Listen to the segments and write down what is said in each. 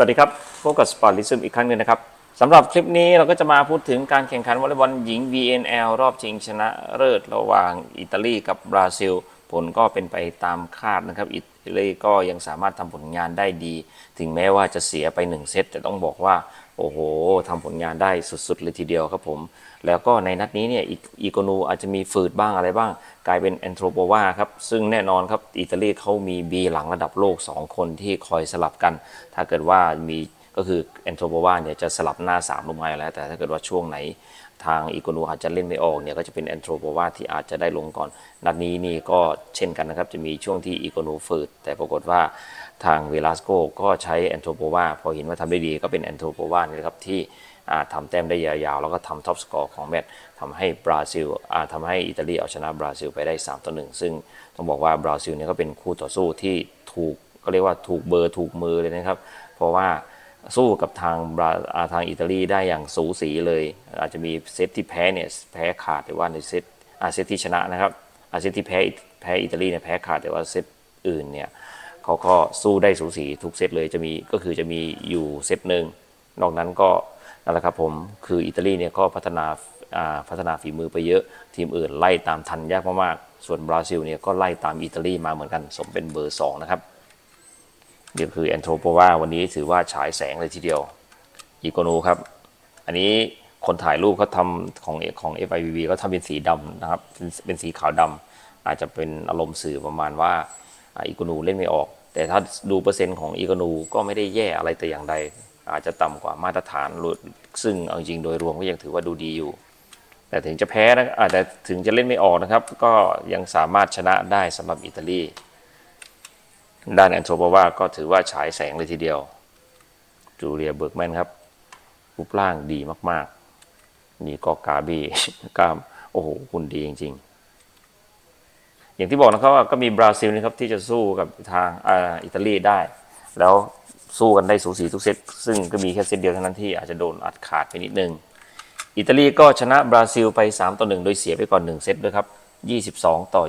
สวัสดีครับพบกับสปอร์ตลิซึมอีกครั้งหนึ่งนะครับสำหรับคลิปนี้เราก็จะมาพูดถึงการแข่งขันวอลเลย์บอลหญิง VNL รอบชิงชนะเลิศระหว่างอิตาลีกับบราซิล ผลก็เป็นไปตามคาดนะครับอิตาลีก็ยังสามารถทำผลงานได้ดี ถึงแม้ว่าจะเสียไป 1 เซตแต่ต้องบอกว่า โอ้โหทำผลงานได้สุดๆเลยทีเดียวครับผม แล้วก็ในนัดนี้เนี่ยอีอีโกนูอาจจะมีฝืดบ้างอะไรบ้าง กลายเป็นแอนโทรโปวาครับ ซึ่งแน่นอนครับอิตาลีเขามีบีหลังระดับโลก 2 คนที่คอยสลับกัน ถ้าเกิดว่ามี ก็คือแอนโทรโปวาเนี่ยจะสลับหน้า 3 ลงมาแล้ว แต่ถ้าเกิดว่าช่วงไหนทางอีโกนูอาจจะเล่นไม่ออกเนี่ยก็จะเป็นแอนโทรโปวาที่อาจจะได้ลงก่อน นัดนี้นี่ก็เช่นกันนะครับ จะมีช่วงที่อีโกนูฝืด แต่ปรากฏว่าทางเวลาสโกก็ใช้แอนโทรโปวาพอเห็นว่าทำได้ดีก็เป็นแอนโทรโปวานี่แหละครับที่อ่าทำแต้มได้ยาวๆ แล้วก็ทำท็อปสกอร์ของแมตช์ทำให้บราซิลอ่าทำให้อิตาลีเอาชนะบราซิลไปได้ 3 ต่อ 1 ซึ่งต้องบอกว่าบราซิลเนี่ยก็เป็นคู่ต่อสู้ที่ถูกก็เรียกว่าถูกเบอร์ถูกมือเลยนะครับ เพราะว่า สู้กับทางทางอิตาลีได้อย่างสูสีเลย อาจจะมีเซตที่แพ้เนี่ยแพ้ขาดแต่ว่าในเซตอาเซตที่ชนะนะครับอาเซตที่แพ้แพ้อิตาลีเนี่ยแพ้ขาดแต่ว่าเซตอื่นเนี่ยเขาก็สู้ได้สูสีทุกเซตเลยจะมีก็คือจะมีอยู่เซตหนึ่งนอกนั้นก็นั่นแหละครับผมคืออิตาลีเนี่ยก็พัฒนาอ่าพัฒนาฝีมือไปเยอะทีมอื่นไล่ตามทันยากมากๆส่วนบราซิลเนี่ยก็ไล่ตามอิตาลีมาเหมือนกัน สมเป็นเบอร์2นะครับ นี่คือแอนโทโปวาวันนี้ถือว่าฉายแสงเลยทีเดียวอีโกนูครับ อันนี้คนถ่ายรูปเขาทำของของ FIVB ก็ทำเป็นสีดำนะครับเป็นสีขาวดำอาจจะเป็นอารมณ์สื่อประมาณว่าอ่าอีโกนูเล่นไม่ออก แต่ถ้าดูเปอร์เซ็นต์ของอีโกนูก็ไม่ได้แย่อะไรแต่อย่างใด อาจจะต่ำกว่ามาตรฐาน ซึ่งเอาจริงโดยรวมก็ยังถือว่าดูดีอยู่ แต่ถึงจะแพ้นะอาจจะถึงจะเล่นไม่ออกนะครับ ก็ยังสามารถชนะได้สำหรับอิตาลี ด้านแอนโทรโปวาก็ถือว่าฉายแสงเลยทีเดียว จูเลียเบิร์กแมนครับรูปร่างดีมากๆ นี่ก็กาบีกามโอ้โหคุณดีจริง ๆ อย่างที่บอกนะครับว่าก็มีบราซิลนะครับที่จะสู้กับทางอ,อิตาลีได้ แล้วสู้กันได้สูสีทุกเซตซึ่งก็มีแค่เซตเดียวเท่านั้นที่อาจจะโดนอัดขาดไปนิดนึง อิตาลีก็ชนะบราซิลไป 3 ต่อ 1 โดยเสียไปก่อน 1 เซตด้วยครับ 22 ต่อ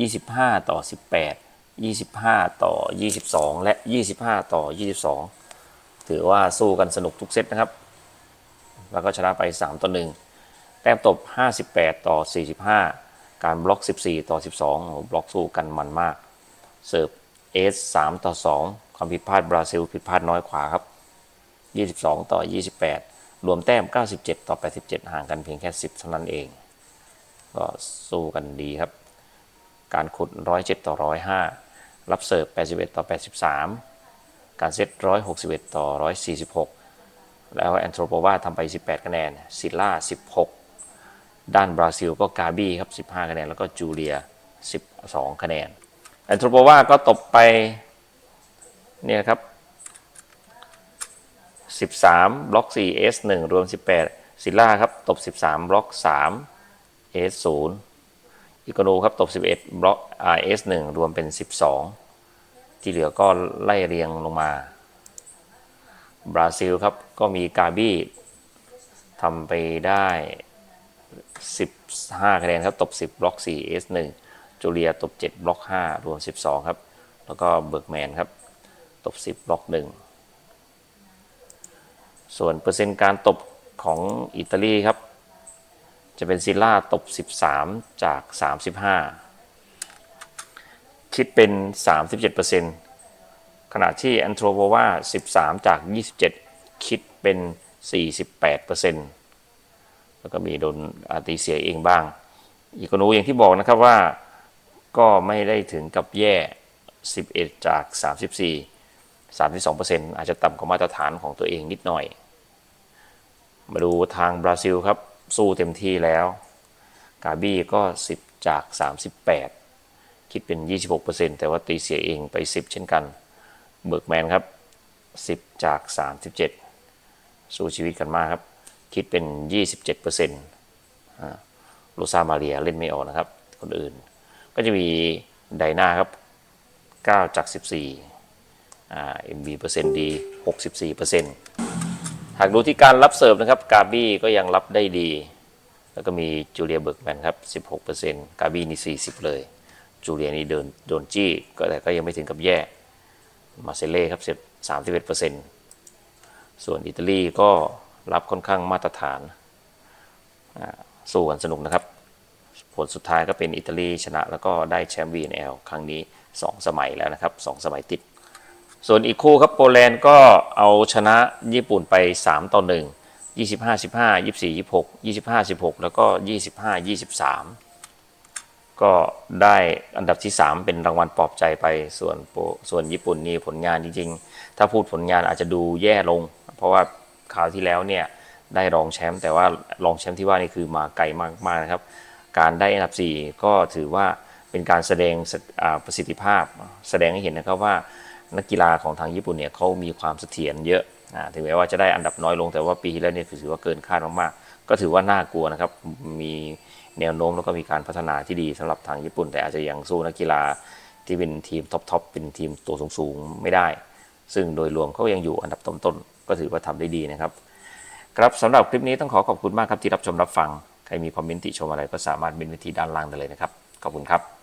25 25 ต่อ 18 25 ต่อ 22 และ 25 ต่อ 22 ถือว่าสู้กันสนุกทุกเซตนะครับ แล้วก็ชนะไป 3 ต่อ 1 แต้มตบ 58 ต่อ 45 การบล็อก 14 ต่อ 12โอ้โหบล็อกสู้กันมันมาก เสิร์ฟเอส3ต่อ 2 ความผิดพลาดบราซิลผิดพลาดน้อยกว่าครับ 22 ต่อ 28 รวมแต้ม 97 ต่อ 87 ห่างกันเพียงแค่ 10 เท่านั้นเอง ก็สู้กันดีครับ การขุด 107 ต่อ 105 รับเสิร์ฟ 81 ต่อ 83 การเซต 161 ต่อ 146 แล้วแอนโทรโปวาทำไป 18 คะแนนซิล่า 16 ด้านบราซิลก็กาบี้ครับ 15 คะแนน แล้วก็จูเลีย 12 คะแนน แอนโทรโปวาก็ตบไปเนี่ยครับ 13 บล็อก 4 S 1 รวม 18 ซิลล่าครับ ตบ 13 บล็อก 3 S 0 อีโกโนครับตบ 11 บล็อก RS 1 รวมเป็น 12 ที่เหลือก็ไล่เรียงลงมา บราซิลครับ ก็มีกาบี้ทำไปได้ 15 คะแนนครับ ตบ 10 บล็อก 4 S 1 จูเลียตบ 7 บล็อก 5 รวม 12 ครับ แล้วก็เบิร์กแมนครับ ตบ 10 บล็อก 1 ส่วนเปอร์เซ็นต์การตบของอิตาลีครับ จะเป็นซิล่าตบ 13 จาก 35 คิดเป็น 37%ขณะที่แอนโทรโปวา13 จาก 27 คิดเป็น 48%แล้วก็มีโดนอาตีเสียเองบ้าง อีกนูอย่างที่บอกนะครับว่าก็ไม่ได้ถึงกับแย่ 11 จาก 34 32%อาจจะต่ำกว่ามาตรฐานของตัวเองนิดหน่อย มาดูทางบราซิลครับ สู้เต็มที่แล้ว กาบี้ก็ 10 จาก 38 คิดเป็น 26%แต่ว่าตีเสียเองไป 10 เช่นกัน เบิร์กแมนครับ 10 จาก 37 สู้ชีวิตกันมากครับ คิดเป็น 27%อ่าโรซามาเรียเล่นไม่ออกนะครับ คนอื่น ก็จะมีไดนาครับ 9 จาก 14อ่า MB เปอร์เซ็นต์ดี 64% หากดูที่การรับเสิร์ฟนะครับ กาบี้ก็ยังรับได้ดี แล้วก็มีจูเลียเบิร์กแมนครับ 16%กาบี้นี่40 เลย จูเลียนี่เดินโดนจี้ ก็แต่ก็ยังไม่ถึงกับแย่ มาเซเล่ครับ31%ส่วนอิตาลีก็รับค่อนข้างมาตรฐานอ่าสู้กันสนุกนะครับ ผลสุดท้ายก็เป็นอิตาลีชนะแล้วก็ได้แชมป์ VNL ครั้งนี้ 2 สมัยแล้วนะครับ 2 สมัยติด ส่วนอีกคู่ครับโปแลนด์ก็เอาชนะญี่ปุ่นไป 3 ต่อ 1 25 15 24 26 25 16 แล้วก็ 25 23 ก็ได้อันดับที่ 3 เป็นรางวัลปลอบใจไปส่วนโปส่วนญี่ปุ่นนี่ผลงานจริงๆ ถ้าพูดผลงานอาจจะดูแย่ลง เพราะว่าคราวที่แล้วเนี่ยได้รองแชมป์แต่ว่ารองแชมป์ที่ว่านี่คือมาไกลมากๆนะครับ การได้อันดับ 4 ก็ถือว่าเป็นการแสดงประสิทธิภาพ แสดงให้เห็นนะครับว่า นักกีฬาของทางญี่ปุ่นเนี่ยเขามีความเสถียรเยอะถึงแม้ว่าจะได้อันดับน้อยลงแต่ว่าปีที่แล้วเนี่ยถือว่าเกินคาดมากๆ ก็ถือว่าน่ากลัวนะครับ มีแนวโน้มแล้วก็มีการพัฒนาที่ดีสำหรับทางญี่ปุ่น แต่อาจจะยังสู้นักกีฬาที่เป็นทีมท็อปๆเป็นทีมตัวสูงๆไม่ได้ ซึ่งโดยรวมเขายังอยู่อันดับต้นๆก็ถือว่าทำได้ดีนะครับ ครับสำหรับคลิปนี้ต้องขอขอบคุณมากครับที่รับชมรับฟัง ใครมีคอมเมนต์ติชมอะไรก็สามารถเมนไว้ที่ด้านล่างได้เลยนะครับ ขอบคุณครับ